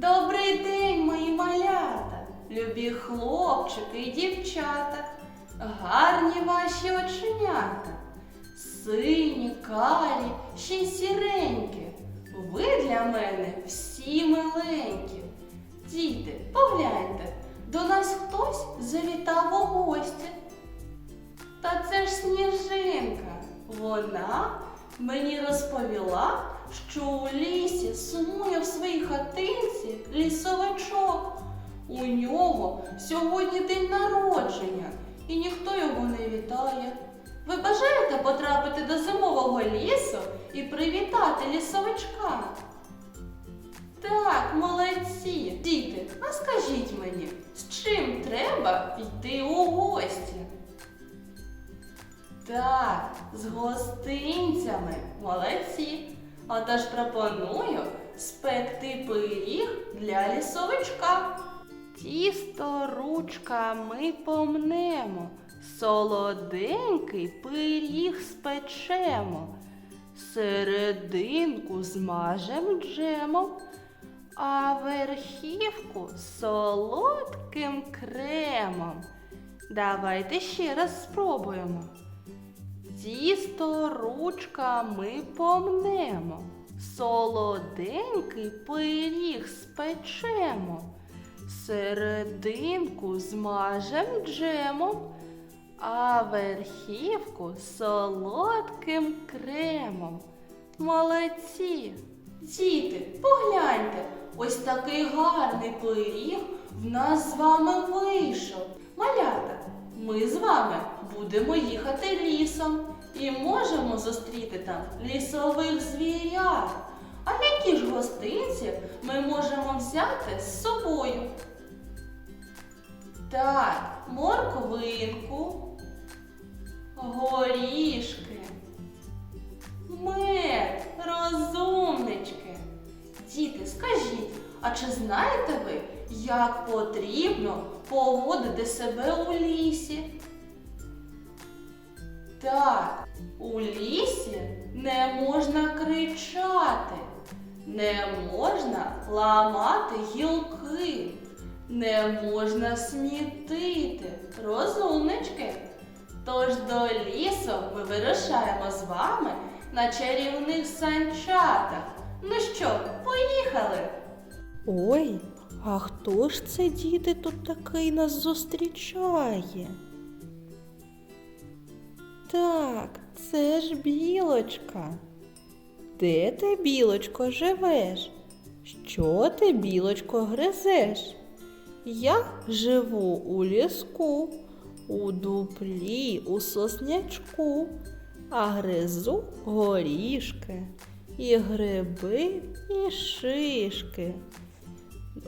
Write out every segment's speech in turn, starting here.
Добрий день, мої малята, любі хлопчики і дівчата, гарні ваші оченята, сині, карі, ще й сіренькі. Ви для мене всі миленькі. Діти, погляньте, до нас хтось завітав у гості. Та це ж сніжинка. Вона мені розповіла, що у лісі сумує в своїй хатинці лісовичок. У нього сьогодні день народження, і ніхто його не вітає. Ви бажаєте потрапити до зимового лісу і привітати лісовичка? Так, молодці, діти, а скажіть мені, з чим треба йти у гості? Так, з гостинцями. Молодці. Отож пропоную спекти пиріг для лісовичка. Тісто ручками помнемо, солоденький пиріг спечемо, серединку змажем джемом, а верхівку солодким кремом. Давайте ще раз спробуємо. Тісто ручками помнемо, солоденький пиріг спечемо, серединку змажем джемом, а верхівку солодким кремом. Молодці! Діти, погляньте, ось такий гарний пиріг в нас з вами вийшов. Малята, ми з вами будемо їхати лісом і можемо зустріти там лісових звірят. А які ж гостинці ми можемо взяти з собою? Так, морквинку, горішки, мед, розумнички. Діти, скажіть, а чи знаєте ви, як потрібно поводити себе у лісі? Так, у лісі не можна кричати, не можна ламати гілки, не можна смітити. Розумнички. Тож до лісу ми вирушаємо з вами на чарівних санчатах. Ну що, поїхали? Ой, а хто ж це діти тут такий нас зустрічає? Так, це ж білочка. Де ти, білочко, живеш? Що ти, білочко, гризеш? Я живу у ліску, у дуплі, у соснячку, а гризу горішки, і гриби, і шишки.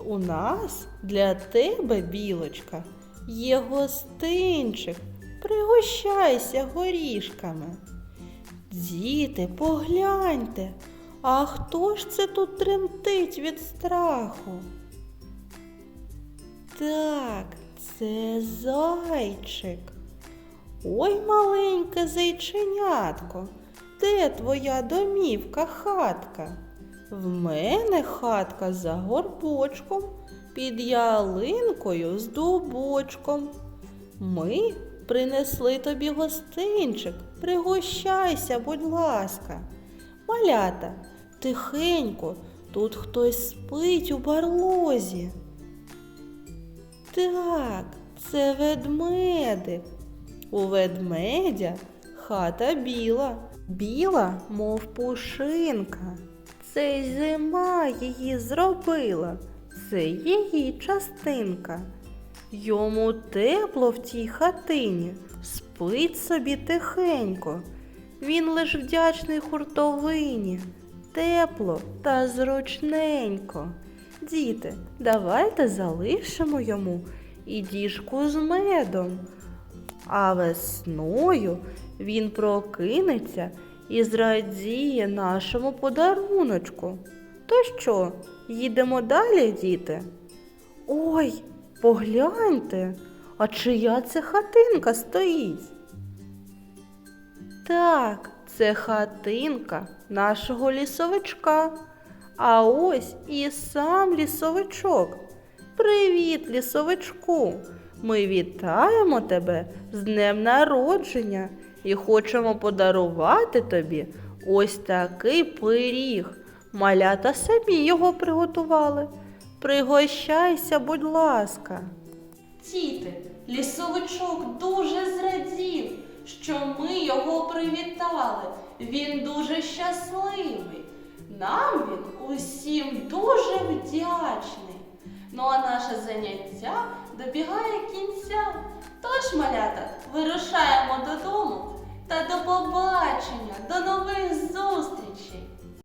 У нас для тебе, білочка, є гостинчик. Пригощайся горішками. Діти, погляньте, а хто ж це тут тремтить від страху? Так, це зайчик. Ой, маленьке зайченятко, де твоя домівка хатка? В мене хатка за горбочком, під ялинкою з дубочком. Ми принесли тобі гостинчик, пригощайся, будь ласка. Малята, тихенько, тут хтось спить у барлозі. Так, це ведмедик. У ведмедя хата біла, біла, мов пушинка. Це зима її зробила, це її частинка. Йому тепло в тій хатині, спить собі тихенько. Він лиш вдячний хуртовині, тепло та зручненько. Діти, давайте залишимо йому і діжку з медом. А весною він прокинеться і зрадіє нашому подаруночку. То що, їдемо далі, діти? Ой, погляньте, а чия це хатинка стоїть? Так, це хатинка нашого лісовичка. А ось і сам лісовичок. Привіт, лісовичку! Ми вітаємо тебе з днем народження і хочемо подарувати тобі ось такий пиріг. Малята самі його приготували. Пригощайся, будь ласка. Діти, лісовичок дуже зрадів, що ми його привітали. Він дуже щасливий. Нам він усім дуже вдячний. Наше заняття добігає кінця. Тож, малята, вирушаємо додому та до побачення, до нових зустрічей!